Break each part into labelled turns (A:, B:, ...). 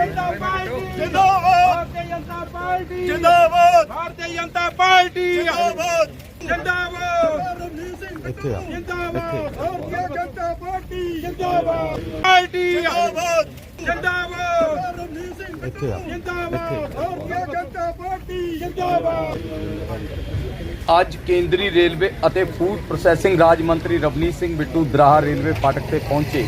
A: ਜਨਤਾ party!
B: ਜਿੰਦਾਬਾਦ!
A: Bharatiya Janata party!
B: ਜਿੰਦਾਬਾਦ!
A: Bharatiya Janata party!
B: ਜਿੰਦਾਬਾਦ!
A: ਜਿੰਦਾਬਾਦ!
C: ਇੱਥੇ ਆ।
A: ਜਿੰਦਾਬਾਦ! ਭਾਰਤੀ ਜਨਤਾ ਪਾਰਟੀ! ਜਿੰਦਾਬਾਦ! ਪਾਰਟੀ!
B: ਜਿੰਦਾਬਾਦ!
A: ਜਿੰਦਾਬਾਦ!
C: ਇੱਥੇ ਆ।
A: ਜਿੰਦਾਬਾਦ! ਭਾਰਤੀ ਜਨਤਾ ਪਾਰਟੀ! ਜਿੰਦਾਬਾਦ!
D: ਅੱਜ ਕੇਂਦਰੀ ਰੇਲਵੇ ਅਤੇ ਫੂਡ ਪ੍ਰੋਸੈਸਿੰਗ ਰਾਜ ਮੰਤਰੀ ਰਵਨੀਤ ਸਿੰਘ ਬਿੱਟੂ ਦਰਾਹਾ ਰੇਲਵੇ ਫਾਟਕ ਤੇ ਪਹੁੰਚੇ।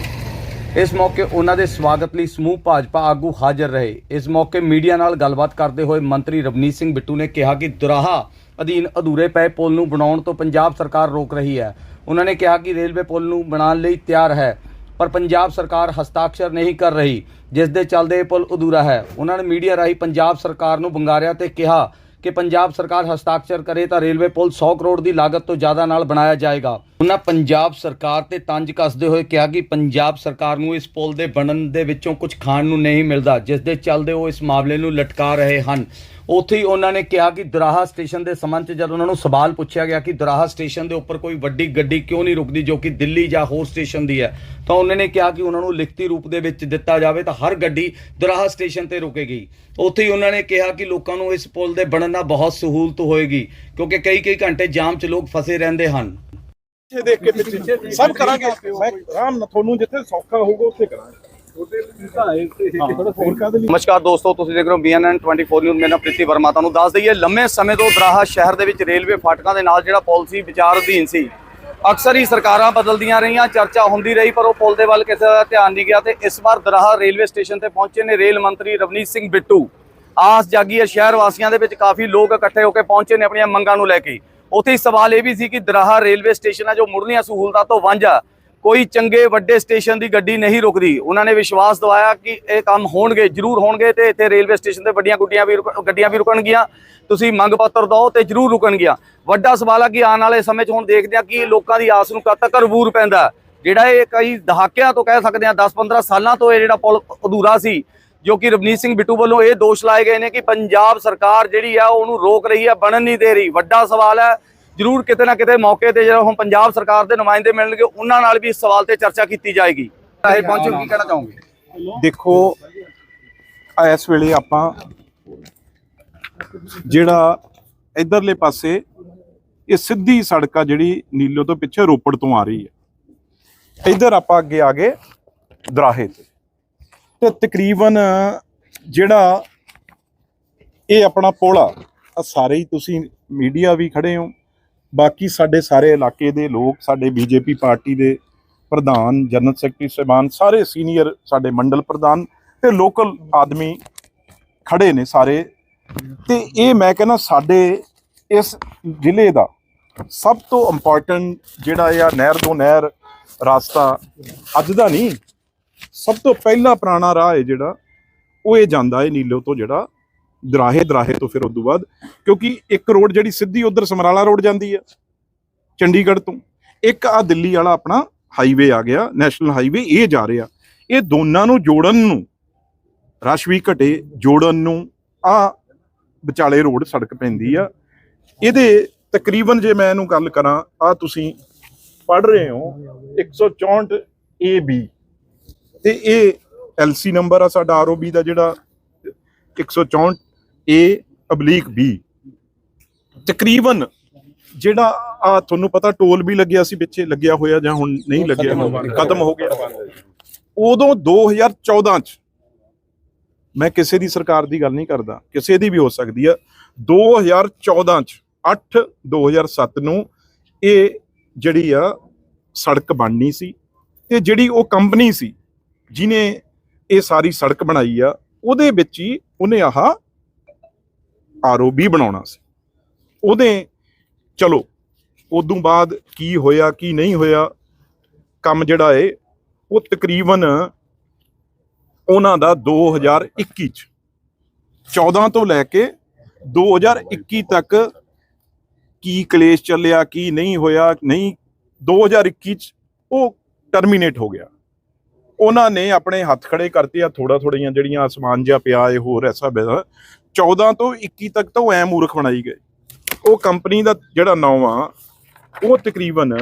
D: ਇਸ ਮੌਕੇ ਉਹਨਾਂ ਦੇ ਸਵਾਗਤ ਲਈ ਸਮੂਹ ਭਾਜਪਾ ਆਗੂ ਹਾਜ਼ਰ ਰਹੇ। ਇਸ ਮੌਕੇ ਮੀਡੀਆ ਨਾਲ ਗੱਲਬਾਤ ਕਰਦੇ ਹੋਏ ਮੰਤਰੀ ਰਵਨੀਤ ਸਿੰਘ ਬਿੱਟੂ ਨੇ ਕਿਹਾ ਕਿ ਦੁਰਾਹਾ ਅਧੀਨ ਅਧੂਰੇ ਪਏ ਪੁਲ ਨੂੰ ਬਣਾਉਣ ਤੋਂ ਪੰਜਾਬ ਸਰਕਾਰ ਰੋਕ ਰਹੀ ਹੈ। ਉਹਨਾਂ ਨੇ ਕਿਹਾ ਕਿ ਰੇਲਵੇ ਪੁਲ ਨੂੰ ਬਣਾਉਣ ਲਈ ਤਿਆਰ ਹੈ, ਪਰ ਪੰਜਾਬ ਸਰਕਾਰ ਹਸਤਾਖਰ ਨਹੀਂ ਕਰ ਰਹੀ, ਜਿਸ ਦੇ ਚੱਲਦੇ ਇਹ ਪੁਲ ਅਧੂਰਾ ਹੈ। ਉਹਨਾਂ ਨੇ ਮੀਡੀਆ ਰਾਹੀਂ ਪੰਜਾਬ ਸਰਕਾਰ ਨੂੰ ਬੰਗਾਰਿਆ ਤੇ ਕਿਹਾ ਕਿ ਪੰਜਾਬ ਸਰਕਾਰ ਹਸਤਾਖਰ ਕਰੇ ਤਾਂ ਰੇਲਵੇ ਪੁਲ 100 ਕਰੋੜ ਦੀ ਲਾਗਤ ਤੋਂ ਜ਼ਿਆਦਾ ਨਾਲ ਬਣਾਇਆ ਜਾਏਗਾ। ਉਹਨਾਂ ਪੰਜਾਬ ਸਰਕਾਰ ਤੇ ਤੰਜ ਕੱਸਦੇ ਹੋਏ ਕਿਹਾ ਕਿ ਪੰਜਾਬ ਸਰਕਾਰ ਨੂੰ ਇਸ ਪੁਲ ਦੇ ਬਣਨ ਦੇ ਵਿੱਚੋਂ ਕੁਝ ਖਾਣ ਨੂੰ ਨਹੀਂ ਮਿਲਦਾ, ਜਿਸ ਦੇ ਚੱਲਦੇ ਉਹ ਇਸ ਮਾਮਲੇ ਨੂੰ ਲਟਕਾ ਰਹੇ ਹਨ। ਉੱਥੇ ਹੀ ਉਹਨਾਂ ਨੇ ਕਿਹਾ ਕਿ ਦਰਾਹਾ ਸਟੇਸ਼ਨ ਦੇ ਸੰਬੰਧ 'ਚ ਜਦ ਉਹਨਾਂ ਨੂੰ ਸਵਾਲ ਪੁੱਛਿਆ ਗਿਆ ਕਿ ਦਰਾਹਾ ਸਟੇਸ਼ਨ ਦੇ ਉੱਪਰ ਕੋਈ ਵੱਡੀ ਗੱਡੀ ਕਿਉਂ ਨਹੀਂ ਰੁਕਦੀ ਜੋ ਕਿ ਦਿੱਲੀ ਜਾਂ ਹੋਰ ਸਟੇਸ਼ਨ ਦੀ ਹੈ, ਤਾਂ ਉਹਨਾਂ ਨੇ ਕਿਹਾ ਕਿ ਉਹਨਾਂ ਨੂੰ ਲਿਖਤੀ ਰੂਪ ਦੇ ਵਿੱਚ ਦਿੱਤਾ ਜਾਵੇ ਤਾਂ ਹਰ ਗੱਡੀ ਦਰਾਹਾ ਸਟੇਸ਼ਨ ਤੇ ਰੁਕੇਗੀ। ਉੱਥੇ ਹੀ ਉਹਨਾਂ ਨੇ ਕਿਹਾ ਕਿ ਲੋਕਾਂ ਨੂੰ ਇਸ ਪੁਲ ਦੇ ਬਣਨ ਨਾਲ ਬਹੁਤ ਸਹੂਲਤ ਹੋਏਗੀ, ਕਿਉਂਕਿ ਕਈ ਕਈ ਘੰਟੇ ਜਾਮ 'ਚ ਲੋਕ ਫਸੇ ਰਹਿੰਦੇ ਹਨ।
B: ਦੇਖ ਕੇ ਪਿੱਛੇ। ਸਭ ਕਰਾਂਗੇ। ਮੈਂ ਆਰਾਮ ਨਾਲ ਤੁਹਾਨੂੰ ਜਿੱਥੇ ਸੌਖਾ ਹੋਊਗਾ, ਉੱਥੇ ਕਰਾਂਗੇ।
D: ਨਮਸਕਾਰ ਦੋਸਤੋ, ਤੁਸੀਂ ਦੇਖ ਰਹੇ ਹੋ BNN 24 ਨਿਊਜ਼ ਮੇਰਾ ਪ੍ਰੀਤੀ ਵਰਮਾ। ਤੁਹਾਨੂੰ ਦੱਸ ਦਈਏ, ਲੰਮੇ ਸਮੇਂ ਤੋਂ ਦਰਾਹਾ ਸ਼ਹਿਰ ਦੇ ਵਿੱਚ ਰੇਲਵੇ ਫਾਟਕਾਂ ਦੇ ਨਾਲ ਜਿਹੜਾ ਪਾਲਿਸੀ ਵਿਚਾਰ ਅਧੀਨ ਸੀ। ਅਕਸਰ ਹੀ ਸਰਕਾਰਾਂ ਬਦਲਦੀਆਂ ਰਹੀਆਂ, ਚਰਚਾ ਹੁੰਦੀ ਰਹੀ, ਪਰ ਉਹ ਪੁਲ ਦੇ ਵੱਲ ਕਿਸੇ ਦਾ ਧਿਆਨ ਨਹੀਂ ਗਿਆ ਤੇ ਇਸ ਵਾਰ ਦਰਾਹਾ ਰੇਲਵੇ ਸਟੇਸ਼ਨ ਤੇ ਪਹੁੰਚੇ ਨੇ ਰੇਲ ਮੰਤਰੀ ਰਵਨੀਤ ਸਿੰਘ ਬਿੱਟੂ। ਆਸ ਜਾਗੀ ਹੈ, ਸ਼ਹਿਰ ਵਾਸੀਆਂ ਦੇ ਵਿੱਚ ਕਾਫੀ ਲੋਕ ਇਕੱਠੇ ਹੋ ਕੇ ਪਹੁੰਚੇ ਨੇ ਆਪਣੀਆਂ ਮੰਗਾਂ ਨੂੰ ਲੈ ਕੇ। ਉੱਥੇ ਸਵਾਲ ਇਹ ਵੀ ਸੀ ਕਿ ਦਰਾਹਾ ਰੇਲਵੇ ਸਟੇਸ਼ਨ ਹੈ ਜੋ ਮੁੱਢਲੀਆਂ ਸਹੂਲਤਾਂ ਤੋਂ ਵਾਂਝਾ ਕੋਈ ਚੰਗੇ ਵੱਡੇ ਸਟੇਸ਼ਨ ਦੀ ਗੱਡੀ ਨਹੀਂ ਰੁਕਦੀ। ਉਹਨਾਂ ਨੇ ਵਿਸ਼ਵਾਸ ਦਿਵਾਇਆ ਕਿ ਇਹ ਕੰਮ ਹੋਣਗੇ, ਜ਼ਰੂਰ ਹੋਣਗੇ ਤੇ ਇੱਥੇ ਰੇਲਵੇ ਸਟੇਸ਼ਨ ਤੇ ਵੱਡੀਆਂ ਗੁੱਡੀਆਂ ਵੀ ਰੁਕ- ਗੱਡੀਆਂ ਵੀ ਰੁਕਣਗੀਆਂ। ਤੁਸੀਂ ਮੰਗ ਪੱਤਰ ਦਿਓ ਤੇ ਜ਼ਰੂਰ ਰੁਕਣਗੀਆਂ। ਵੱਡਾ ਸਵਾਲ ਹੈ ਕਿ ਆਉਣ ਵਾਲੇ ਸਮੇਂ 'ਚ ਹੁਣ ਦੇਖਦੇ ਆ ਕਿ ਲੋਕਾਂ ਦੀ ਆਸ ਨੂੰ ਕਦ ਤੱਕ ਰਬੂਰ ਪੈਂਦਾ ਜਿਹੜਾ ਇਹ ਕਈ ਦਹਾਕਿਆਂ ਤੋਂ ਕਹਿ ਸਕਦੇ ਆ 10-15 ਸਾਲਾਂ ਤੋਂ ਇਹ ਜਿਹੜਾ ਪੁਲ ਅਧੂਰਾ ਸੀ, ਜੋ ਕਿ ਰਵਨੀਤ ਸਿੰਘ ਬਿੱਟੂ ਵੱਲੋਂ ਇਹ ਦੋਸ਼ ਲਾਏ ਗਏ ਨੇ ਕਿ ਪੰਜਾਬ ਸਰਕਾਰ ਜਿਹੜੀ ਆ, ਉਹਨੂੰ ਰੋਕ ਰਹੀ ਹੈ ਬਣਨ ਨਹੀਂ ਦੇ ਰਹੀ। ਵੱਡਾ ਸਵਾਲ ਹੈ ਜ਼ਰੂਰ ਕਿਤੇ ਨਾ ਕਿਤੇ ਮੌਕੇ ਤੇ ਜਦੋਂ ਹੁਣ ਪੰਜਾਬ ਸਰਕਾਰ ਦੇ ਨੁਮਾਇੰਦੇ ਮਿਲਣਗੇ ਉਹਨਾਂ ਨਾਲ ਵੀ ਇਸ ਸਵਾਲ ਤੇ ਚਰਚਾ ਕੀਤੀ ਜਾਏਗੀ। ਇਹ ਪਹੁੰਚੋ ਕੀ ਕਹਿਣਾ ਚਾਹੋਗੇ?
B: ਦੇਖੋ ਇਸ ਵੇਲੇ ਆਪਾਂ ਜਿਹੜਾ ਇਧਰਲੇ ਪਾਸੇ ਇਹ ਸਿੱਧੀ ਸੜਕ ਆ ਜਿਹੜੀ ਨੀਲੋ ਤੋਂ ਪਿੱਛੇ ਰੋਪੜ ਤੋਂ ਆ ਰਹੀ ਹੈ। ਇਧਰ ਆਪਾਂ ਅੱਗੇ ਆ ਗਏ ਦਰਾਹੇ ਤੇ। ਤੇ ਤਕਰੀਬਨ ਜਿਹੜਾ ਇਹ ਆਪਣਾ ਪੁਲ ਆ ਸਾਰੇ ਹੀ ਤੁਸੀਂ ਮੀਡੀਆ ਵੀ ਖੜੇ ਹੋ ਬਾਕੀ ਸਾਡੇ ਸਾਰੇ ਇਲਾਕੇ ਦੇ ਲੋਕ, ਸਾਡੇ ਬੀਜੇਪੀ ਪਾਰਟੀ ਦੇ ਪ੍ਰਧਾਨ, ਜਨਰਲ ਸੈਕਟਰੀ ਸਾਹਿਬਾਨ, ਸਾਰੇ ਸੀਨੀਅਰ ਸਾਡੇ ਮੰਡਲ ਪ੍ਰਧਾਨ ਤੇ ਲੋਕਲ ਆਦਮੀ ਖੜੇ ਨੇ ਸਾਰੇ। ਤੇ ਇਹ ਮੈਂ ਕਹਿੰਦਾ ਸਾਡੇ ਇਸ ਜ਼ਿਲ੍ਹੇ ਦਾ ਸਭ ਤੋਂ ਇੰਪੋਰਟੈਂਟ ਜਿਹੜਾ ਆ ਨਹਿਰ ਤੋਂ ਨਹਿਰ ਰਾਸਤਾ ਅੱਜ ਦਾ ਨਹੀਂ, ਸਭ ਤੋਂ ਪਹਿਲਾ ਪੁਰਾਣਾ ਰਾਹ ਹੈ ਜਿਹੜਾ, ਉਹ ਇਹ ਜਾਂਦਾ ਹੈ ਨੀਲੋ ਤੋਂ ਜਿਹੜਾ ਦਰਾਹੇ ਦਰਾਹੇ ਤੋਂ ਫਿਰ ਉਦੋਂ ਬਾਅਦ, ਕਿਉਂਕਿ ਇੱਕ ਰੋਡ ਜਿਹੜੀ ਸਿੱਧੀ ਉਧਰ ਸਮਰਾਲਾ ਰੋਡ ਜਾਂਦੀ ਆ, ਚੰਡੀਗੜ੍ਹ ਤੋਂ। ਇੱਕ ਆ ਦਿੱਲੀ ਵਾਲਾ ਆਪਣਾ ਹਾਈਵੇ ਆ ਗਿਆ ਨੈਸ਼ਨਲ ਹਾਈਵੇ ਇਹ ਜਾ ਰਿਹਾ। ਇਹ ਦੋਨਾਂ ਨੂੰ ਜੋੜਨ ਨੂੰ, ਰਸ਼ ਵੀ ਘਟੇ, ਜੋੜਨ ਨੂੰ ਆ ਵਿਚਾਲੇ ਰੋਡ ਸੜਕ ਪੈਂਦੀ ਆ। ਇਹਦੇ ਤਕਰੀਬਨ ਜੇ ਮੈਂ ਇਹਨੂੰ ਗੱਲ ਕਰਾਂ ਆ ਤੁਸੀਂ ਪੜ ਰਹੇ ਹੋ 164 AB ਤੇ ਇਹ ਐਲਸੀ ਨੰਬਰ ਆ ਸਾਡਾ ਆਰਓਬੀ ਦਾ ਜਿਹੜਾ 164 A ਅਬਲੀਕ B ਤਕਰੀਬਨ ਜਿਹੜਾ ਆ ਤੁਹਾਨੂੰ ਪਤਾ ਟੋਲ ਵੀ ਲੱਗਿਆ ਸੀ ਵਿੱਚੇ ਲੱਗਿਆ ਹੋਇਆ ਜਾਂ ਹੁਣ ਨਹੀਂ ਲੱਗਿਆ ਖਤਮ ਹੋ ਗਿਆ। ਉਦੋਂ 2014 ਚ ਮੈਂ ਕਿਸੇ ਦੀ ਸਰਕਾਰ ਦੀ ਗੱਲ ਨਹੀਂ ਕਰਦਾ ਕਿਸੇ ਦੀ ਵੀ ਹੋ ਸਕਦੀ ਆ। 2014 ਚ 8 2007 ਨੂੰ ਇਹ ਜਿਹੜੀ ਆ ਸੜਕ ਬਣਨੀ ਸੀ ਤੇ ਜਿਹੜੀ ਉਹ ਕੰਪਨੀ ਸੀ ਜਿਨੇ ਇਹ ਸਾਰੀ ਸੜਕ ਬਣਾਈ ਆ ਉਹਦੇ ਵਿੱਚ ਹੀ ਉਹਨੇ ਆਹ ਆਰਓਬੀ ਬਣਾਉਣਾ ਸੀ। ਉਹਦੇ ਚਲੋ, ਉਦੋਂ ਬਾਅਦ ਕੀ ਹੋਇਆ, ਕੀ ਨਹੀਂ ਹੋਇਆ, ਕੰਮ ਜਿਹੜਾ ਏ, ਉਹ ਤਕਰੀਬਨ ਉਹਨਾਂ ਦਾ 2021 ਚ। 14 ਤੋਂ ਲੈ ਕੇ 2021 ਤੱਕ ਕੀ ਕਲੇਸ਼ ਚੱਲਿਆ, ਕੀ ਨਹੀਂ ਹੋਇਆ, ਨਹੀਂ 2021 ਚ ਉਹ ਟਰਮੀਨੇਟ ਹੋ ਗਿਆ। ਉਹਨਾਂ ਨੇ ਆਪਣੇ ਹੱਥ ਖੜੇ ਕਰਤੇ ਆ ਥੋੜਾ ਥੋੜੀਆਂ ਜਿਹੜੀਆਂ ਅਸਮਾਨ ਜਿਹਾ ਪਿਆ ਏ ਹੋਰ ਐਸਾ ਬੈਸਾ 14 ਤੋਂ 21 ਤੱਕ ਤਾਂ ਉਹ ਐ ਮੂਰਖ ਬਣਾਈ ਗਏ। ਉਹ ਕੰਪਨੀ ਦਾ ਜਿਹੜਾ ਨਾਮ ਆ, ਉਹ ਤਕਰੀਬਨ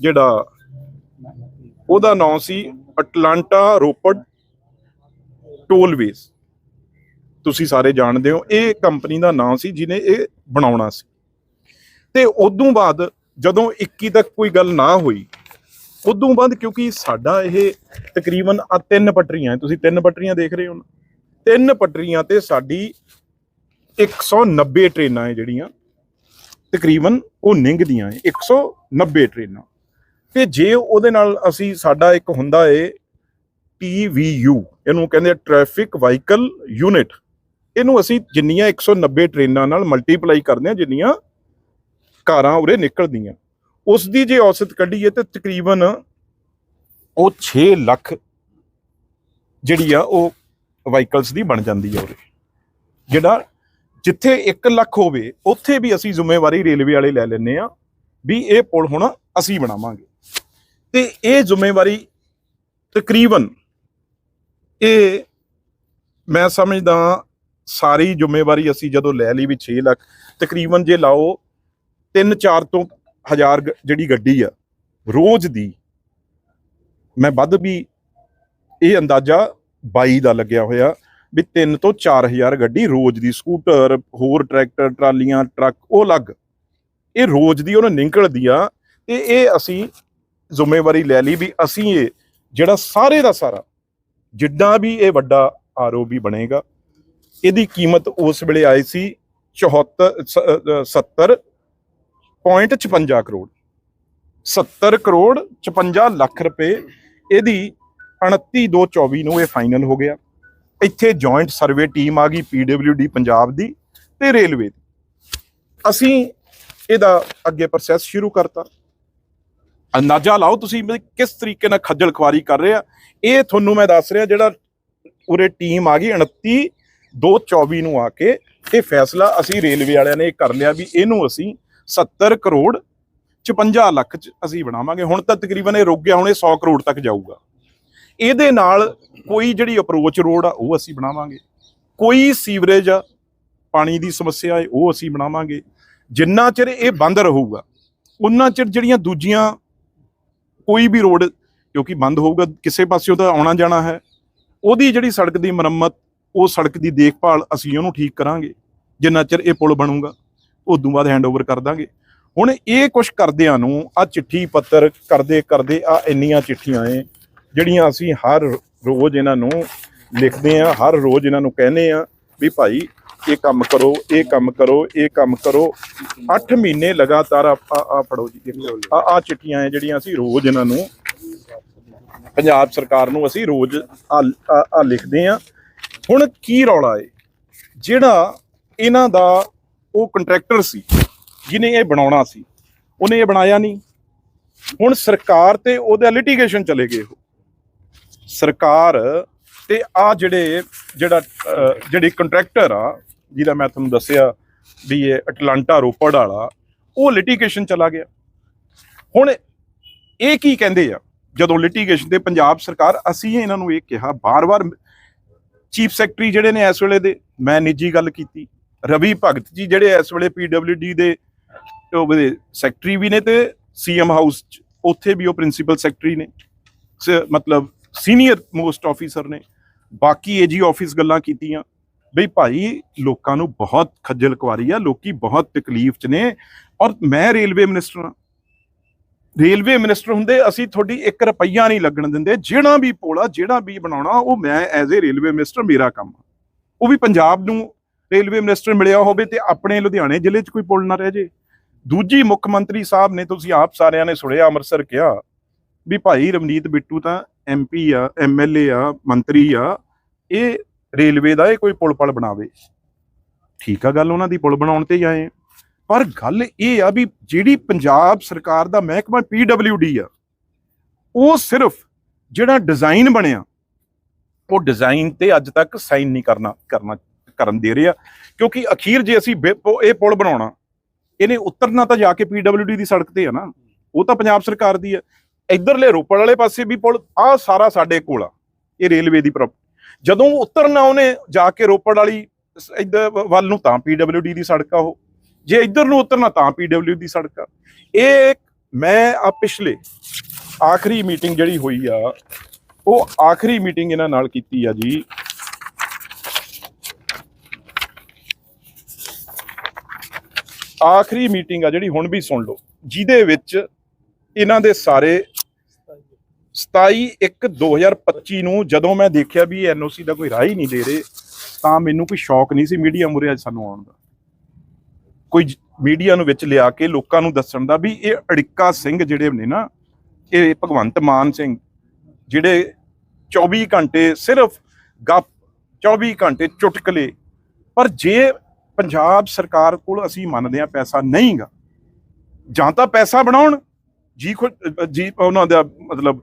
B: ਜਿਹੜਾ ਉਹਦਾ ਨਾਮ ਸੀ ਅਟਲਾਂਟਾ ਰੋਪੜ ਟੋਲਵੇਜ਼ ਤੁਸੀਂ ਸਾਰੇ ਜਾਣਦੇ ਹੋ, ਇਹ ਕੰਪਨੀ ਦਾ ਨਾਮ ਸੀ ਜਿਹਨੇ ਇਹ ਬਣਾਉਣਾ ਸੀ। ਤੇ ਉਦੋਂ ਬਾਅਦ ਜਦੋਂ 21 ਤੱਕ ਕੋਈ ਗੱਲ ਨਾ ਹੋਈ ਉਦੋਂ ਬਾਅਦ ਕਿਉਂਕਿ ਸਾਡਾ ਇਹ ਤਕਰੀਬਨ ਆ ਤਿੰਨ ਪਟਰੀਆਂ ਹੈ, ਤੁਸੀਂ ਤਿੰਨ ਪਟਰੀਆਂ ਦੇਖ ਰਹੇ ਹੋ ਨਾ। ਤਿੰਨ ਪਟਰੀਆਂ ਤੇ ਸਾਡੀ 190 ਟ੍ਰੇਨਾਂ ਹੈ ਜਿਹੜੀਆਂ ਤਕਰੀਬਨ ਉਹ ਨਿੰਗਦੀਆਂ ਹੈ 190 ਟ੍ਰੇਨਾਂ। ਤੇ ਜੇ ਉਹਦੇ ਨਾਲ ਅਸੀਂ ਸਾਡਾ ਇੱਕ ਹੁੰਦਾ ਏ TVU ਇਹਨੂੰ ਕਹਿੰਦੇ ਟ੍ਰੈਫਿਕ ਵਾਹੀਕਲ ਯੂਨਿਟ ਇਹਨੂੰ ਅਸੀਂ ਜਿੰਨੀਆਂ 190 ਟ੍ਰੇਨਾਂ ਨਾਲ ਮਲਟੀਪਲਾਈ ਕਰਦੇ ਹਾਂ ਜਿੰਨੀਆਂ ਕਾਰਾਂ ਉਰੇ ਨਿਕਲਦੀਆਂ। ਉਸ ਦੀ ਜੇ ਔਸਤ ਕੱਢੀਏ ਤੇ ਤਕਰੀਬਨ ਉਹ 6 ਲੱਖ ਜਿਹੜੀ ਆ ਉਹ ਵਾਹੀਕਲਸ ਦੀ ਬਣ ਜਾਂਦੀ ਆ ਉਰੇ। ਜਿਹੜਾ ਜਿੱਥੇ 1 ਲੱਖ ਹੋਵੇ, ਉੱਥੇ ਵੀ ਅਸੀਂ ਜ਼ਿੰਮੇਵਾਰੀ ਰੇਲਵੇ ਵਾਲੇ ਲੈ ਲੈਨੇ ਆ ਵੀ ਇਹ ਪੁਲ ਹੁਣ ਅਸੀਂ ਬਣਾਵਾਂਗੇ। ਤੇ ਇਹ ਜ਼ਿੰਮੇਵਾਰੀ ਤਕਰੀਬਨ ਇਹ ਮੈਂ ਸਮਝਦਾ ਸਾਰੀ ਜ਼ਿੰਮੇਵਾਰੀ ਅਸੀਂ ਜਦੋਂ ਲੈ ਲਈ ਵੀ 6 ਲੱਖ, ਤਕਰੀਬਨ ਜੇ ਲਾਓ 3-4 ਤੋਂ ਹਜ਼ਾਰ ਗ- ਜਿਹੜੀ ਗੱਡੀ ਆ, ਰੋਜ਼ ਦੀ ਮੈਂ ਵੱਧ ਵੀ ਇਹ ਅੰਦਾਜ਼ਾ 22 ਦਾ ਲੱਗਿਆ ਹੋਇਆ ਵੀ 3 ਤੋਂ 4000 ਗੱਡੀ ਰੋਜ਼ ਦੀ, ਸਕੂਟਰ, ਹੋਰ ਟਰੈਕਟਰ, ਟਰਾਲੀਆਂ, ਟਰੱਕ, ਉਹ ਅਲੱਗ। ਇਹ ਰੋਜ਼ ਦੀ ਉਹਨਾਂ ਨਿਕਲਦੀ ਆ ਤੇ ਇਹ ਅਸੀਂ ਜ਼ਿੰਮੇਵਾਰੀ ਲੈ ਲਈ ਵੀ ਅਸੀਂ ਇਹ ਜਿਹੜਾ ਸਾਰੇ ਦਾ ਸਾਰਾ ਜਿੱਦਾਂ ਵੀ ਇਹ ਵੱਡਾ ਆਰਓਬੀ ਬਣੇਗਾ, ਇਹਦੀ ਕੀਮਤ ਉਸ ਵੇਲੇ ਆਈ ਸੀ 74 ਸ- ਅ, 70.56 ਕਰੋੜ। 70 ਕਰੋੜ 56 ਲੱਖ ਰੁਪਏ ਇਹਦੀ 29224 ਨੂੰ ਇਹ ਫਾਈਨਲ ਹੋ ਗਿਆ। ਇੱਥੇ ਜੁਆਇੰਟ ਸਰਵੇ ਟੀਮ ਆ ਗਈ ਪੀਡਬਲਯੂਡੀ ਪੰਜਾਬ ਦੀ ਤੇ ਰੇਲਵੇ ਦੀ। ਅਸੀਂ ਇਹਦਾ ਅੱਗੇ ਪ੍ਰੋਸੈਸ ਸ਼ੁਰੂ ਕਰਤਾ। ਅੰਦਾਜ਼ਾ ਲਾਓ ਤੁਸੀਂ ਵੀ ਕਿਸ ਤਰੀਕੇ ਨਾਲ ਖੱਜਲ ਖਵਾਰੀ ਕਰ ਰਹੇ ਆ। ਇਹ ਤੁਹਾਨੂੰ ਮੈਂ ਦੱਸ ਰਿਹਾ ਜਿਹੜਾ ਉਰੇ ਟੀਮ ਆ ਗਈ 29 224 ਨੂੰ ਆ ਕੇ ਇਹ ਫੈਸਲਾ ਅਸੀਂ ਰੇਲਵੇ ਵਾਲਿਆਂ ਨੇ ਕਰ ਲਿਆ ਵੀ ਇਹਨੂੰ ਅਸੀਂ 70 ਕਰੋੜ 56 ਲੱਖ ਚ ਅਸੀਂ ਬਣਾਵਾਂਗੇ। ਹੁਣ ਤਾਂ ਤਕਰੀਬਨ ਇਹ ਰੁਕ ਗਿਆ, ਹੁਣ ਇਹ 100 ਕਰੋੜ ਤੱਕ ਜਾਊਗਾ। ਇਹਦੇ ਨਾਲ ਕੋਈ ਜਿਹੜੀ ਅਪਰੋਚ ਰੋਡ ਆ, ਉਹ ਅਸੀਂ ਬਣਾਵਾਂਗੇ। ਕੋਈ ਸੀਵਰੇਜ ਆ, ਪਾਣੀ ਦੀ ਸਮੱਸਿਆ ਹੈ, ਉਹ ਅਸੀਂ ਬਣਾਵਾਂਗੇ। ਜਿੰਨਾ ਚਿਰ ਇਹ ਬੰਦ ਰਹੂਗਾ ਉਹਨਾਂ ਚਿਰ ਜਿਹੜੀਆਂ ਦੂਜੀਆਂ ਕੋਈ ਵੀ ਰੋਡ ਕਿਉਂਕਿ ਬੰਦ ਹੋਊਗਾ, ਕਿਸੇ ਪਾਸਿਓਂ ਤਾਂ ਆਉਣਾ ਜਾਣਾ ਹੈ, ਉਹਦੀ ਜਿਹੜੀ ਸੜਕ ਦੀ ਮੁਰੰਮਤ, ਉਹ ਸੜਕ ਦੀ ਦੇਖਭਾਲ ਅਸੀਂ ਉਹਨੂੰ ਠੀਕ ਕਰਾਂਗੇ, ਜਿੰਨਾ ਚਿਰ ਇਹ ਪੁਲ ਬਣੂਗਾ। ਉਦੋਂ ਬਾਅਦ ਹੈਂਡਓਵਰ ਕਰ ਦਾਂਗੇ। ਹੁਣ ਇਹ ਕੁਝ ਕਰਦਿਆਂ ਨੂੰ ਆ ਚਿੱਠੀ ਪੱਤਰ ਕਰਦੇ ਕਰਦੇ ਆ ਇੰਨੀਆਂ ਚਿੱਠੀਆਂ ਏ ਜਿਹੜੀਆਂ ਅਸੀਂ ਹਰ ਰੋਜ਼ ਇਹਨਾਂ ਨੂੰ ਲਿਖਦੇ ਆ ਹਰ ਰੋਜ਼ ਇਹਨਾਂ ਨੂੰ ਕਹਿੰਦੇ ਆ ਵੀ ਭਾਈ ਇਹ ਕੰਮ ਕਰੋ, ਇਹ ਕੰਮ ਕਰੋ, ਇਹ ਕੰਮ ਕਰੋ। 8 ਮਹੀਨੇ ਲਗਾਤਾਰ ਆ ਆ ਫੜੋ ਜੀ ਆ ਆ ਚਿੱਠੀਆਂ ਏ ਜਿਹੜੀਆਂ ਅਸੀਂ ਰੋਜ਼ ਇਹਨਾਂ ਨੂੰ ਪੰਜਾਬ ਸਰਕਾਰ ਨੂੰ ਅਸੀਂ ਰੋਜ਼ ਆ ਆ ਲਿਖਦੇ ਆ ਹੁਣ ਕੀ ਰੌਲਾ ਏ? ਜਿਹੜਾ ਇਹਨਾਂ ਦਾ ਉਹ ਕੰਟਰੈਕਟਰ ਸੀ, ਜਿਹਨੇ ਇਹ ਬਣਾਉਣਾ ਸੀ। ਉਹਨੇ ਇਹ ਬਣਾਇਆ ਨਹੀਂ। ਹੁਣ ਸਰਕਾਰ ਤੇ ਉਹਦਾ ਲਿਟੀਗੇਸ਼ਨ ਚਲੇ ਗਏ ਉਹ। ਸਰਕਾਰ ਤੇ ਆ ਜਿਹੜੇ, ਜਿਹੜਾ ਜਿਹੜੀ ਕੰਟਰੈਕਟਰ ਆ, ਜਿਹਦਾ ਮੈਂ ਤੁਹਾਨੂੰ ਦੱਸਿਆ ਵੀ ਇਹ ਅਟਲਾਂਟਾ ਰੋਪੜ ਵਾਲਾ, ਉਹ ਲਿਟੀਗੇਸ਼ਨ ਚਲਾ ਗਿਆ। ਹੁਣ ਇਹ ਕੀ ਕਹਿੰਦੇ ਆ? ਜਦੋਂ ਲਿਟੀਗੇਸ਼ਨ ਤੇ ਪੰਜਾਬ ਸਰਕਾਰ, ਅਸੀਂ ਇਹਨਾਂ ਨੂੰ ਇਹ ਕਿਹਾ, ਬਾਰ-ਬਾਰ ਚੀਫ ਸੈਕਟਰੀ ਜਿਹੜੇ ਨੇ ਇਸ ਵੇਲੇ ਦੇ, ਮੈਂ ਨਿੱਜੀ ਗੱਲ ਕੀਤੀ। ਰਵੀ ਭਗਤ ਜੀ ਜਿਹੜੇ ਇਸ ਵੇਲੇ ਪੀਡਬਲਯੂਡੀ ਦੇ ਉਹਦੇ ਸੈਕਟਰੀ ਵੀ ਨੇ ਤੇ ਸੀਐਮ ਹਾਊਸ ਚ, ਉੱਥੇ ਵੀ ਉਹ ਪ੍ਰਿੰਸੀਪਲ ਸੈਕਟਰੀ ਨੇ। ਸ- ਮਤਲਬ ਸੀਨੀਅਰ ਮੋਸਟ ਆਫੀਸਰ ਨੇ। ਬਾਕੀ ਏਜੀ ਆਫਿਸ ਗੱਲਾਂ ਕੀਤੀਆਂ। ਬਈ ਭਾਈ, ਲੋਕਾਂ ਨੂੰ ਬਹੁਤ ਖੱਜਲ ਕੁਆਰੀ ਆ, ਲੋਕੀ ਬਹੁਤ ਤਕਲੀਫ ਚ ਨੇ। ਔਰ ਮੈਂ ਰੇਲਵੇ ਮਿਨਿਸਟਰ ਹਾਂ। ਰੇਲਵੇ ਮਿਨਿਸਟਰ ਹੁੰਦੇ ਅਸੀਂ ਤੁਹਾਡੀ 1 ਰੁਪਈਆ ਨਹੀਂ ਲੱਗਣ ਦਿੰਦੇ। ਜਿਹੜਾ ਵੀ ਪੋਲਾ, ਜਿਹੜਾ ਵੀ ਬਣਾਉਣਾ, ਉਹ ਮੈਂ ਐਜ਼ ਏ ਰੇਲਵੇ ਮਿਨਿਸਟਰ ਮੇਰਾ ਕੰਮ ਉਹ ਵੀ ਪੰਜਾਬ ਨੂੰ ਰੇਲਵੇ ਮਿਨਿਸਟਰ ਮਿਲਿਆ ਹੋਵੇ ਤੇ ਆਪਣੇ ਲੁਧਿਆਣੇ ਜ਼ਿਲ੍ਹੇ 'ਚ ਕੋਈ ਪੁਲ ਨਾ ਰਹਿ ਜੇ। ਦੂਜੀ ਮੁੱਖ ਮੰਤਰੀ ਸਾਹਿਬ ਨੇ ਤੁਸੀਂ ਆਪ ਸਾਰਿਆਂ ਨੇ ਸੁਣਿਆ, ਅੰਮ੍ਰਿਤਸਰ ਕਿਹਾ ਵੀ ਭਾਈ ਰਵਨੀਤ ਬਿੱਟੂ ਤਾਂ ਐਮਪੀ ਆ ਐਮਐਲਏ ਆ, ਮੰਤਰੀ ਆ, ਇਹ ਰੇਲਵੇ ਦਾ ਇਹ ਕੋਈ ਪੁਲ ਪਲ ਬਣਾਵੇ। ਠੀਕ ਆ ਗੱਲ ਉਹਨਾਂ ਦੀ ਪੁਲ ਬਣਾਉਣ ਤੇ ਆਏ। ਪਰ ਗੱਲ ਇਹ ਆ ਵੀ ਜਿਹੜੀ ਪੰਜਾਬ ਸਰਕਾਰ ਦਾ ਮਹਿਕਮਾ ਪੀਡਬਲਯੂਡੀ ਆ, ਉਹ ਸਿਰਫ ਜਿਹੜਾ ਡਿਜ਼ਾਈਨ ਬਣਿਆ, ਉਹ ਡਿਜ਼ਾਈਨ ਤੇ ਅੱਜ ਤੱਕ ਸਾਈਨ ਨਹੀਂ ਕਰਨਾ ਕਰਨਾ ਕਰਨ ਦੇ ਰਿਹਾ ਕਿਉਂਕਿ ਅਖੀਰ ਜੇ ਅਸੀਂ ਬੇ- ਪੁ- ਇਹ ਪੁਲ ਬਣਾਉਣਾ, ਇਹਨੇ ਉਤਰਨਾ ਤਾਂ ਜਾ ਕੇ ਪੀਡਬਲਯੂਡੀ ਦੀ ਸੜਕ ਤੇ ਆ ਨਾ। ਉਹ ਤਾਂ ਪੰਜਾਬ ਸਰਕਾਰ ਦੀ ਆ। ਇਧਰਲੇ ਰੋਪੜ ਵਾਲੇ ਪਾਸੇ ਵੀ ਪੁਲ ਆ ਸਾਰਾ ਸਾਡੇ ਕੋਲ ਆ, ਇਹ ਰੇਲਵੇ ਦੀ ਪ੍ਰੋਪ ਜਦੋਂ ਉਤਰਨਾ ਉਹਨੇ ਜਾ ਕੇ ਰੋਪੜ ਵਾਲੀ ਸ- ਇੱਧਰ ਵੱਲ ਨੂੰ, ਤਾਂ ਪੀਡਬਲਯੂਡੀ ਦੀ ਸੜਕ ਆ ਉਹ। ਜੇ ਇੱਧਰ ਨੂੰ ਉਤਰਨਾ, ਤਾਂ ਪੀਡਬਲਯੂ ਦੀ ਸੜਕ ਆ। ਇਹ ਮੈਂ ਆ ਪਿਛਲੇ ਆਖਰੀ ਮੀਟਿੰਗ ਜਿਹੜੀ ਹੋਈ ਆ, ਉਹ ਆਖਰੀ ਮੀਟਿੰਗ ਇਹਨਾਂ ਨਾਲ ਕੀਤੀ ਆ ਜੀ। ਆਖਰੀ ਮੀਟਿੰਗ ਆ ਜਿਹੜੀ ਹੁਣ ਵੀ ਸੁਣ ਲਓ, ਜਿਹਦੇ ਵਿੱਚ ਇਹਨਾਂ ਦੇ ਸਾਰੇ 27 1 2025 ਨੂੰ ਜਦੋਂ ਮੈਂ ਦੇਖਿਆ ਵੀ ਐਨਓਸੀ ਦਾ ਕੋਈ ਰਾਹ ਹੀ ਨਹੀਂ ਦੇ ਰਹੇ, ਤਾਂ ਮੈਨੂੰ ਕੋਈ ਸ਼ੌਕ ਨਹੀਂ ਸੀ ਮੀਡੀਆ ਮੁਰੇ ਅੱਜ ਸਾਨੂੰ ਆਉਣ ਦਾ। ਕੋਈ ਮੀਡੀਆ ਨੂੰ ਵਿੱਚ ਲਿਆ ਕੇ ਲੋਕਾਂ ਨੂੰ ਦੱਸਣ ਦਾ ਵੀ ਇਹ ਅੜਿੱਕਾ ਸਿੰਘ ਜਿਹੜੇ ਨੇ ਨਾ, ਇਹ ਭਗਵੰਤ ਮਾਨ ਸਿੰਘ, ਜਿਹੜੇ 24 ਘੰਟੇ ਸਿਰਫ ਗੱਪ 24 ਘੰਟੇ ਚੁਟਕਲੇ, ਪਰ ਜੇ ਪੰਜਾਬ ਸਰਕਾਰ ਕੋਲ ਅਸੀਂ ਮੰਨਦੇ ਆ ਪੈਸਾ ਨਹੀਂਗਾ। ਜਾਂ ਤਾਂ ਪੈਸਾ ਬਣਾਉਣ, ਜੀ ਖੁ- ਜੀ ਉਹਨਾਂ ਦਾ ਮਤਲਬ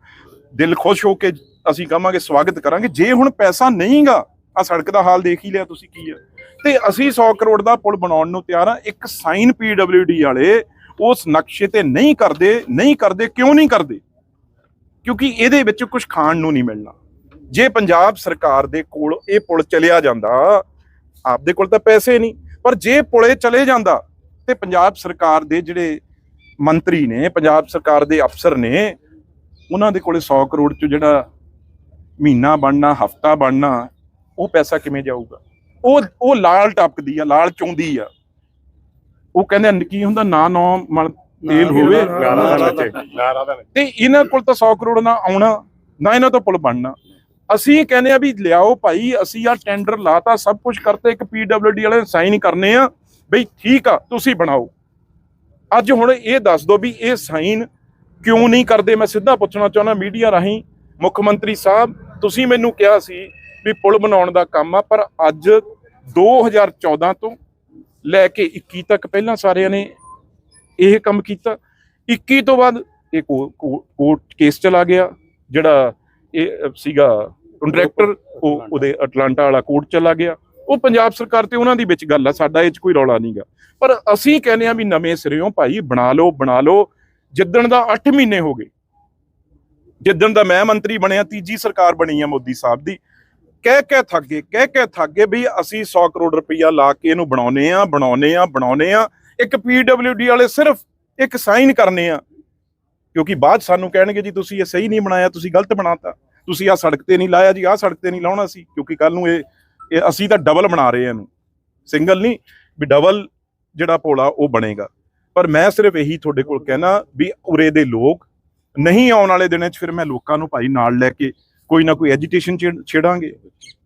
B: ਦਿਲ ਖੁਸ਼ ਹੋ ਕੇ ਅਸੀਂ ਕਹਾਂਗੇ, ਸਵਾਗਤ ਕਰਾਂਗੇ। ਜੇ ਹੁਣ ਪੈਸਾ ਨਹੀਂਗਾ ਆ ਸੜਕ ਦਾ ਹਾਲ ਦੇਖ ਹੀ ਲਿਆ ਤੁਸੀਂ ਕੀ ਹੈ। ਤੇ ਅਸੀਂ 100 ਕਰੋੜ ਦਾ ਪੁਲ ਬਣਾਉਣ ਨੂੰ ਤਿਆਰ ਆ ਇੱਕ ਸਾਈਨ ਪੀਡਬਲਯੂਡੀ ਵਾਲੇ ਉਸ ਨਕਸ਼ੇ ਤੇ ਨਹੀਂ ਕਰਦੇ ਨਹੀਂ ਕਰਦੇ, ਕਿਉਂ ਨਹੀਂ ਕਰਦੇ? ਕਿਉਂਕਿ ਇਹਦੇ ਵਿੱਚ ਕੁਝ ਖਾਣ ਨੂੰ ਨਹੀਂ ਮਿਲਣਾ। ਜੇ ਪੰਜਾਬ ਸਰਕਾਰ ਦੇ ਕੋਲ ਇਹ ਪੁਲ ਚਲਿਆ ਜਾਂਦਾ ਆਪਦੇ ਕੋਲ ਤਾਂ ਪੈਸੇ ਨਹੀਂ ਪਰ ਜੇ ਪੁਲੇ ਚਲੇ ਜਾਂਦਾ ਤੇ ਪੰਜਾਬ ਸਰਕਾਰ ਦੇ ਜਿਹੜੇ ਮੰਤਰੀ ਨੇ ਪੰਜਾਬ ਸਰਕਾਰ ਦੇ ਅਫਸਰ ਨੇ ਉਹਨਾਂ ਦੇ ਕੋਲੇ 100 ਕਰੋੜ ਚ ਜਿਹੜਾ ਮਹੀਨਾ ਬਣਨਾ ਹਫਤਾ ਬਣਨਾ ਉਹ ਪੈਸਾ ਕਿਵੇਂ ਜਾਊਗਾ? ਉਹ ਉਹ ਲਾਲ ਟਪਕਦੀ ਆ ਲਾਲ ਚੌਂਦੀ ਆ। ਉਹ ਕਹਿੰਦੇ ਕੀ ਹੁੰਦਾ ਨਾ ਨੌ ਮਲ ਤੇਲ ਹੋਵੇ ਤੇ ਇਹਨਾਂ ਕੋਲ ਤਾਂ 100 ਕਰੋੜ ਨਾ ਆਉਣਾ ਨਾ ਇਹਨਾਂ ਤੋਂ ਪੁਲ ਬਣਨਾ। ਅਸੀਂ ਕਹਿੰਦੇ ਆ ਵੀ ਲਿਆਓ ਭਾਈ, ਅਸੀਂ ਆ ਟੈਂਡਰ ਲਾਤਾ, ਸਭ ਕੁਝ ਕਰਤੇ, ਇੱਕ ਪੀਡਬਲਯੂਡੀ ਵਾਲੇ ਸਾਈਨ ਕਰਨੇ ਆ, ਬਈ ਠੀਕ ਆ, ਤੁਸੀਂ ਬਣਾਓ। ਅੱਜ ਹੁਣ ਇਹ ਦੱਸ ਦਿਓ ਵੀ ਇਹ ਸਾਈਨ ਕਿਉਂ ਨਹੀਂ ਕਰਦੇ? ਮੈਂ ਸਿੱਧਾ ਪੁੱਛਣਾ ਚਾਹੁੰਦਾ ਮੀਡੀਆ ਰਾਹੀਂ, ਮੁੱਖ ਮੰਤਰੀ ਸਾਹਿਬ, ਤੁਸੀਂ ਮੈਨੂੰ ਕਿਹਾ ਸੀ ਵੀ ਪੁਲ ਬਣਾਉਣ ਦਾ ਕੰਮ ਆ, ਪਰ ਅੱਜ 2014 ਤੋਂ ਲੈ ਕੇ 21 ਤੱਕ ਪਹਿਲਾਂ ਸਾਰਿਆਂ ਨੇ ਇਹ ਕੰਮ ਕੀਤਾ। 21 ਤੋਂ ਬਾਅਦ ਇਹ ਕੋਰਟ ਕੇਸ ਚਲਾ ਗਿਆ, ਜਿਹੜਾ ਇਹ ਸੀਗਾ ਕੰਟਰੈਕਟਰ ਉਹ ਉਹਦੇ ਅਟਲਾਂਟਾ ਵਾਲਾ ਕੋਰਟ ਚਲਾ ਗਿਆ। ਉਹ ਪੰਜਾਬ ਸਰਕਾਰ ਤੇ ਉਹਨਾਂ ਦੀ ਵਿੱਚ ਗੱਲ ਆ ਸਾਡਾ ਇਹ ਚ ਕੋਈ ਰੌਲਾ ਨਹੀਂਗਾ ਪਰ ਅਸੀਂ ਕਹਿੰਦੇ ਆ ਵੀ ਨਵੇਂ ਸਿਰਿਓਂ ਭਾਈ ਬਣਾ ਲਓ ਬਣਾ ਲਓ। ਜਿੱਦਣ ਦਾ 8 ਮਹੀਨੇ ਹੋ ਗਏ ਜਿੱਦਣ ਦਾ ਮੈਂ ਮੰਤਰੀ ਬਣਿਆ ਤੀਜੀ ਸਰਕਾਰ ਬਣੀ ਆ ਮੋਦੀ ਸਾਹਿਬ ਦੀ। ਕਹਿ ਕਹਿ ਥੱਕ ਗਏ ਕਹਿ ਕਹਿ ਥੱਕ ਗਏ ਵੀ ਅਸੀਂ 100 ਕਰੋੜ ਰੁਪਈਆ ਲਾ ਕੇ ਇਹਨੂੰ ਬਣਾਉਨੇ ਆ ਬਣਾਉਨੇ ਆ ਬਣਾਉਨੇ ਆ। ਇੱਕ ਪੀਡਬਲਯੂਡੀ ਵਾਲੇ ਸਿਰਫ ਇੱਕ ਸਾਈਨ ਕਰਨੇ ਆ। ਕਿਉਂਕਿ ਬਾਅਦ ਸਾਨੂੰ ਕਹਿਣਗੇ ਜੀ ਤੁਸੀਂ ਇਹ ਸਹੀ ਨਹੀਂ ਬਣਾਇਆ ਤੁਸੀਂ ਗਲਤ ਬਣਾਤਾ। ਤੁਸੀਂ ਆ ਸੜਕ ਤੇ ਨਹੀਂ ਲਾਇਆ ਜੀ ਆ ਸੜਕ ਤੇ ਨਹੀਂ ਲਾਉਣਾ ਸੀ, ਕਿਉਂਕਿ ਕੱਲ ਨੂੰ ਇਹ ਇਹ ਅਸੀਂ ਤਾਂ ਡਬਲ ਬਣਾ ਰਹੇ ਹਾਂ ਇਹਨੂੰ। ਸਿੰਗਲ ਨਹੀਂ, ਵੀ ਡਬਲ ਜਿਹੜਾ ਪੋਲਾ ਉਹ ਬਣੇਗਾ। ਪਰ ਮੈਂ ਸਿਰਫ ਇਹੀ ਤੁਹਾਡੇ ਕੋਲ ਕਹਿਣਾ ਵੀ ਉਰੇ ਦੇ ਲੋਕ ਨਹੀਂ ਆਉਣ ਵਾਲੇ ਦਿਨਾਂ 'ਚ ਫਿਰ ਮੈਂ ਲੋਕਾਂ ਨੂੰ ਭਾਈ ਨਾਲ ਲੈ ਕੇ ਕੋਈ ਨਾ ਕੋਈ ਐਜੀਟੇਸ਼ਨ ਛੇੜਾਂਗੇ,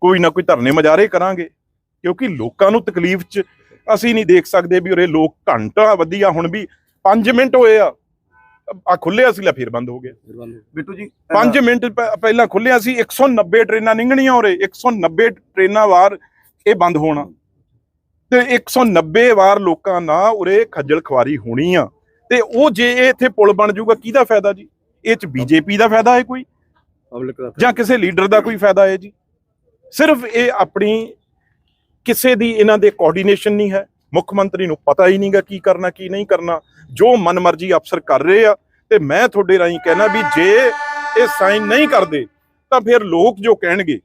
B: ਕੋਈ ਨਾ ਕੋਈ ਧਰਨੇ ਮਜਾਰੇ ਕਰਾਂਗੇ, ਕਿਉਂਕਿ ਲੋਕਾਂ ਨੂੰ ਤਕਲੀਫ 'ਚ ਅਸੀਂ ਨਹੀਂ ਦੇਖ ਸਕਦੇ ਵੀ ਉਰੇ ਲੋਕ ਘੰਟਾ ਵਧੀਆ ਹੁਣ ਵੀ 5 ਮਿੰਟ ਹੋਏ ਆ। ਆ ਖੁੱਲਿਆ ਸੀ ਲੈ ਫਿਰ ਬੰਦ ਹੋ ਗਿਆ।
D: ਬਿੱਟੂ ਜੀ
B: 5 ਮਿੰਟ ਪ- ਪਹਿਲਾਂ ਖੁੱਲਿਆ ਸੀ 190 ਟ੍ਰੇਨਾਂ ਨਿੰਗਣੀਆਂ ਉਰੇ 190 ਟ੍ਰੇਨਾਂ ਵਾਰ ਇਹ ਬੰਦ ਹੋਣਾ। ਤੇ 190 ਵਾਰ ਲੋਕਾਂ ਨਾਲ ਉਰੇ ਖੱਜਲ ਖਵਾਰੀ ਹੋਣੀ ਆ। ਤੇ ਉਹ ਜੇ ਇਹ ਇੱਥੇ ਪੁਲ ਬਣ ਜਾਊਗਾ ਕਿਹਦਾ ਫਾਇਦਾ ਜੀ? ਇਹ ਚ ਬੀਜੇਪੀ ਦਾ ਫਾਇਦਾ ਹੈ ਕੋਈ?
D: ਪਬਲਿਕ ਦਾ
B: ਜਾਂ ਕਿਸੇ ਲੀਡਰ ਦਾ ਕੋਈ ਫਾਇਦਾ ਹੈ ਜੀ? ਸਿਰਫ ਇਹ ਆਪਣੀ ਕਿਸੇ ਦੀ ਇਹਨਾਂ ਦੇ ਕੋਆਰਡੀਨੇਸ਼ਨ ਨਹੀਂ ਹੈ। ਮੁੱਖ ਮੰਤਰੀ ਨੂੰ ਪਤਾ ਹੀ ਨਹੀਂਗਾ ਕੀ ਕਰਨਾ, ਕੀ ਨਹੀਂ ਕਰਨਾ। ਜੋ ਮਨਮਰਜ਼ੀ ਅਫਸਰ ਕਰ ਰਹੇ ਆ, ਤੇ ਮੈਂ ਤੁਹਾਡੇ ਰਾਹੀਂ ਕਹਿਣਾ ਵੀ ਜੇ ਇਹ ਸਾਈਨ ਨਹੀਂ ਕਰਦੇ, ਤਾਂ ਫਿਰ ਲੋਕ ਜੋ ਕਹਿਣਗੇ,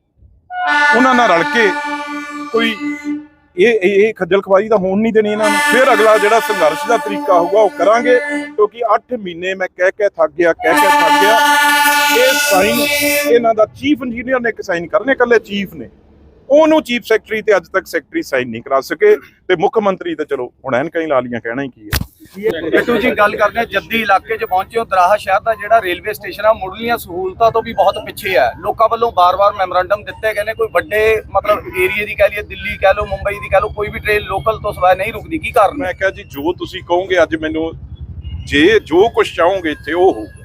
B: ਉਹਨਾਂ ਨਾਲ ਰਲ ਕੇ ਕੋਈ ਇਹ ਇਹ ਖੱਜਲ ਖਵਾਰੀ ਤਾਂ ਹੋਣ ਨਹੀਂ ਦੇਣੀ ਇਹਨਾਂ ਨੂੰ। ਫਿਰ ਅਗਲਾ ਜਿਹੜਾ ਸੰਘਰਸ਼ ਦਾ ਤਰੀਕਾ ਹੋਊਗਾ, ਉਹ ਕਰਾਂਗੇ, ਕਿਉਂਕਿ 8 ਮਹੀਨੇ ਮੈਂ ਕਹਿ ਕੇ ਥੱਕ ਗਿਆ, ਕਹਿ ਕੇ ਥੱਕ ਗਿਆ। ਇਹ ਸਾਈਨ, ਇਹਨਾਂ ਦਾ ਚੀਫ ਇੰਜੀਨੀਅਰ ਨੇ ਇੱਕ ਸਾਈਨ ਕਰਨੇ, ਇਕੱਲੇ ਚੀਫ ਨੇ। ਉਹਨੂੰ ਚੀਫ ਸੈਕਟਰੀ ਤੇ ਅੱਜ ਤੱਕ ਸੈਕਟਰੀ ਸਾਈਨ ਨਹੀਂ ਕਰਾ ਸਕੇ ਤੇ ਮੁੱਖ ਮੰਤਰੀ ਤਾਂ ਚਲੋ ਹੁਣ ਐਨਕਾਂ ਹੀ ਲਾ ਲੀਆਂ ਕਹਿਣਾ ਹੀ ਕੀ ਹੈ।
D: ਬਿੱਟੂ ਜੀ ਗੱਲ ਕਰਦੇ ਜੱਦੀ ਇਲਾਕੇ 'ਚ ਪਹੁੰਚੇ ਹੋ ਦਰਾਹਾ ਸ਼ਹਿਰ ਦਾ ਜਿਹੜਾ ਰੇਲਵੇ ਸਟੇਸ਼ਨ ਆ ਮੁੱਢਲੀਆਂ ਸਹੂਲਤਾਂ ਤੋਂ ਵੀ ਬਹੁਤ ਪਿੱਛੇ ਹੈ ਲੋਕਾਂ ਵੱਲੋਂ ਬਾਰ-ਬਾਰ ਮੈਮੋਰੰਡਮ ਦਿੱਤੇ ਗਏ ਨੇ ਕੋਈ ਵੱਡੇ ਮਤਲਬ ਏਰੀਆ ਦੀ ਕਹਿ ਲਈਏ ਦਿੱਲੀ ਕਹਿ ਲਓ ਮੁੰਬਈ ਦੀ ਕਹਿ ਲਓ ਕੋਈ ਵੀ ਟ੍ਰੇਨ ਲੋਕਲ ਤੋਂ ਸਵਾਏ ਨਹੀਂ ਰੁਕਦੀ ਕੀ ਕਾਰਨ?
B: ਮੈਂ ਕਿਹਾ ਜੀ ਜੋ ਤੁਸੀਂ ਕਹੋਗੇ ਅੱਜ ਮੈਨੂੰ ਜੇ ਜੋ ਕੁਝ ਚਾਹੋਗੇ ਇੱਥੇ ਉਹ ਹੋਊਗਾ।